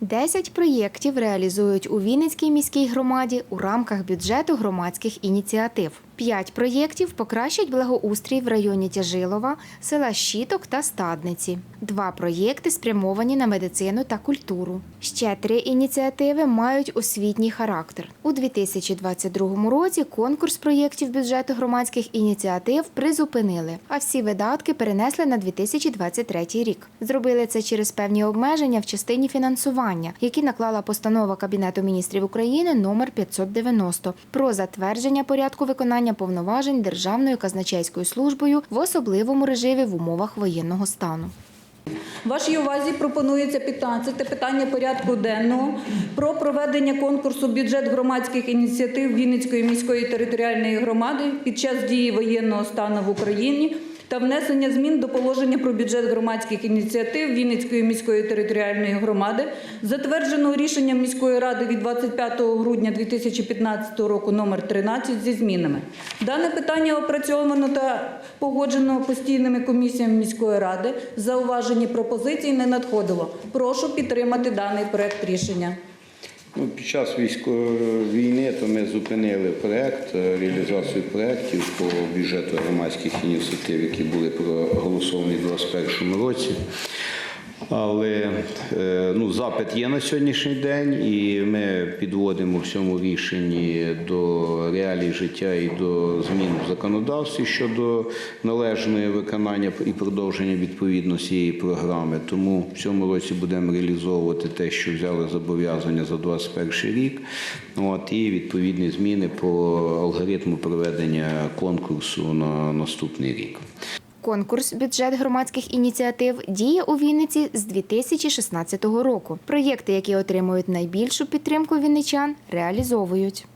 Десять проєктів реалізують у Вінницькій міській громаді у рамках бюджету громадських ініціатив. П'ять проєктів покращать благоустрій в районі Тяжилова, села Щіток та Стадниці. Два проєкти спрямовані на медицину та культуру. Ще три ініціативи мають освітній характер. У 2022 році конкурс проєктів бюджету громадських ініціатив призупинили, а всі видатки перенесли на 2023 рік. Зробили це через певні обмеження в частині фінансування, які наклала постанова Кабінету міністрів України номер 590 про затвердження порядку виконання повноважень Державною казначейською службою в особливому режимі в умовах воєнного стану. Вашій увазі пропонується 15 питання порядку денного про проведення конкурсу бюджет громадських ініціатив Вінницької міської територіальної громади під час дії воєнного стану в Україні та внесення змін до положення про бюджет громадських ініціатив Вінницької міської територіальної громади, затвердженого рішенням міської ради від 25 грудня 2015 року номер 13 зі змінами. Дане питання опрацьовано та погоджено постійними комісіями міської ради. Зауважені пропозиції не надходило. Прошу підтримати даний проект рішення. Ну, під час військової війни то ми зупинили проект, е, реалізацію проєктів по бюджету громадських ініціатив, які були проголосовані в 2021 році. Але е, ну, запит є на сьогоднішній день, і ми підводимо в цьому рішенні до реалій життя і до змін в законодавстві щодо належної виконання і продовження відповідно цієї програми. Тому в цьому році будемо реалізовувати те, що взяли зобов'язання за 2021 рік. От, і відповідні зміни по алгоритму проведення конкурсу на наступний рік. Конкурс бюджет громадських ініціатив діє у Вінниці з 2016 року. Проєкти, які отримують найбільшу підтримку вінничан, реалізовують.